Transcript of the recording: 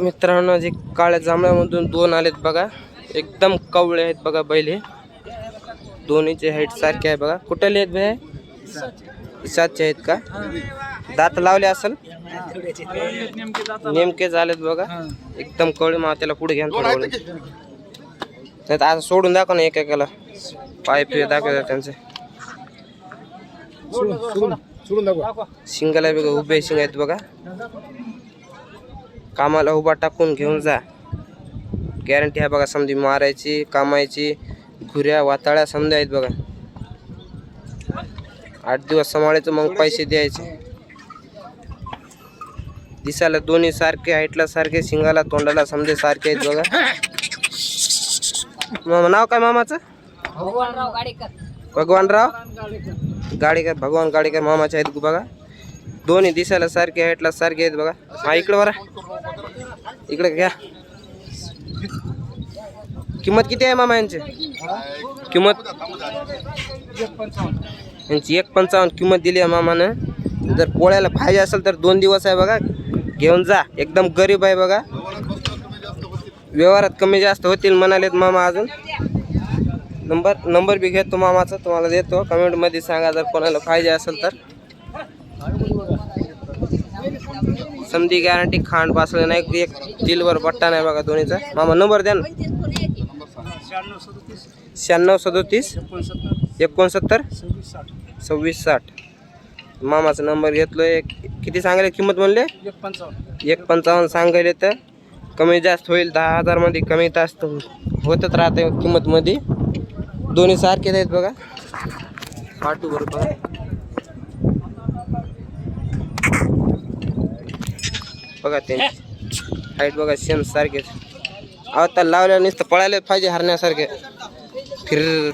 मित्रांनो जे काळ्या जांभळ्यामधून दोन आलेत बघा. एकदम कवळे आहेत बघा बैल हे. दोन्हीचे हाईट सारखे आहे बघा. कुठले आहेत बे? सातचे आहेत का? दात लावले असेल? नेमके झालेत बघा. एकदम कवळे मग त्याला पुढे घ्या. नाही आता सोडून दाखव ना एकेकाला. पाय पिय दाखव त्यांचे. शिंगाला बघा उभे शिंग आहेत बघा. कामाला उभा टाकून घेऊन जा. गॅरंटी आहे बघा समधी मारायची कामायची घुऱ्या वाताळ्या समजा आहेत बघा. आठ दिवस सांभाळायचं मग पैसे द्यायचे. दिसायला दोन्ही सारखे हाईटला सारखे शिंगाला तोंडाला समजे सारखे आहेत बघा. मामा नाव काय मामाचं? भगवानराव गाडेकर. भगवानराव? गाडीकर. भगवान गाडीकर मामाचे आहेत बघा. दोन्ही दिसायला सारखे हाईटला सारखे आहेत बघा. हा इकडे बरा इकडे घ्या. किंमत किती आहे मामा यांची? किंमत? यांची एक पंचावन्न किंमत दिली आहे मामानं. जर पोळ्याला पाहिजे असेल तर दोन दिवस आहे बघा. घेऊन जा. एकदम गरीब आहे बघा. व्यवहारात कमी जास्त होतील म्हणालेत मामा अजून. नंबर नंबर बी घेतो मामाचा. तुम्हाला देतो. कमेंटमध्ये सांगा जर कोणाला पाहिजे असेल तर. समधी गॅरंटी खांड पासलं नाही एक दिलवर बट्टा नाही बघा दोन्हीचा. मामा नंबर द्या ना. शहाण्णव सदोतीस एकोणसत्तर सव्वीस साठ. मामाचा नंबर घेतलोय. किती सांगायला किंमत म्हणले? एक पंचावन्न एक सांगायले तर कमी जास्त होईल दहा हजारमध्ये कमी जास्त हो-, होतच राहते किंमतमध्ये दोन्ही सारखेच आहेत बघा. पाठू बरोबर बघा त्यांची हाईट बघा सेम सारखेच. आता लावल्या नुसतं पळायला पाहिजे हरण्यासारखे. फिर.